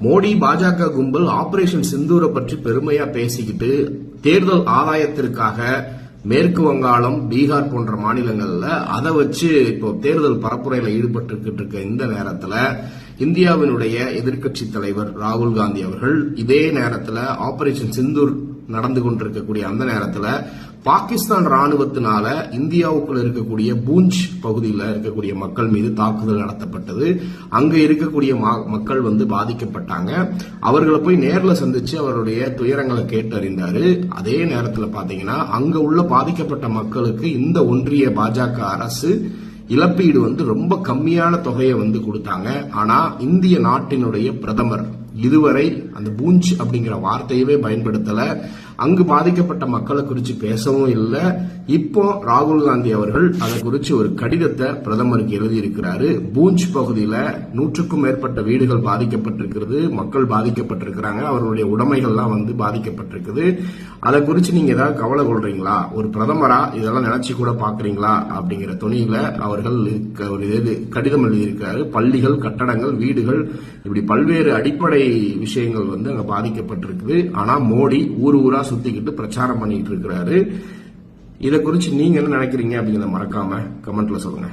மோடி பாஜக கும்பல் ஆபரேஷன் சிந்தூரை பற்றி பெருமையா பேசிக்கிட்டு தேர்தல் ஆதாயத்திற்காக மேற்கு வங்காளம் பீகார் போன்ற மாநிலங்கள்ல அதை வச்சு இப்போ தேர்தல் பரப்புரையில ஈடுபட்டு இருக்க இந்த நேரத்துல இந்தியாவினுடைய எதிர்க்கட்சி தலைவர் ராகுல் காந்தி அவர்கள் இதே நேரத்துல ஆபரேஷன் சிந்தூர் நடந்து கொண்டிருக்கக்கூடிய அந்த நேரத்தில் பாகிஸ்தான் ராணுவத்தினால இந்தியாவுக்குள் இருக்கக்கூடிய பூஞ்ச் பகுதியில் இருக்கக்கூடிய மக்கள் மீது தாக்குதல் நடத்தப்பட்டது. அங்க இருக்கக்கூடிய மக்கள் வந்து பாதிக்கப்பட்டாங்க. அவர்களை போய் நேரில் சந்திச்சு அவருடைய துயரங்களை கேட்டறிந்தாரு. அதே நேரத்தில் பாத்தீங்கன்னா அங்க உள்ள பாதிக்கப்பட்ட மக்களுக்கு இந்த ஒன்றிய பாஜக அரசு இழப்பீடு வந்து ரொம்ப கம்மியான தொகையை வந்து கொடுத்தாங்க. ஆனா இந்திய நாட்டினுடைய பிரதமர் இதுவரை அந்த பூஞ்ச் அப்படிங்கிற வார்த்தையவே பயன்படுத்தல. அங்கு பாதிக்கப்பட்ட மக்களை குறித்து பேசவும் இல்லை. இப்போ ராகுல் காந்தி அவர்கள் அதை குறித்து ஒரு கடிதத்தை பிரதமருக்கு எழுதியிருக்கிறாரு. பூஞ்ச் பகுதியில் நூற்றுக்கும் மேற்பட்ட வீடுகள் பாதிக்கப்பட்டிருக்கிறது மக்கள் பாதிக்கப்பட்டிருக்கிறாங்க அவர்களுடைய உடைமைகள்லாம் வந்து பாதிக்கப்பட்டிருக்குது. அதை குறித்து நீங்க ஏதாவது கவலை கொள்றீங்களா? ஒரு பிரதமரா இதெல்லாம் நினைச்சு கூட பாக்குறீங்களா? அப்படிங்கிற துணியில அவர்கள் ஒரு இது கடிதம் எழுதியிருக்கிறாரு. பள்ளிகள் கட்டடங்கள் வீடுகள் இப்படி பல்வேறு அடிப்படை விஷயங்கள் வந்து அங்க பாதிக்கப்பட்டிருக்குது. ஆனா மோடி ஊர் ஊரா சுத்திக்கிட்டு பிரச்சாரம் பண்ணிட்டு இருக்கிறாரு. இதை குறித்து நீங்க என்ன நினைக்கிறீங்க அப்படிங்கிறத மறக்காம கமெண்ட்ல சொல்லுங்க.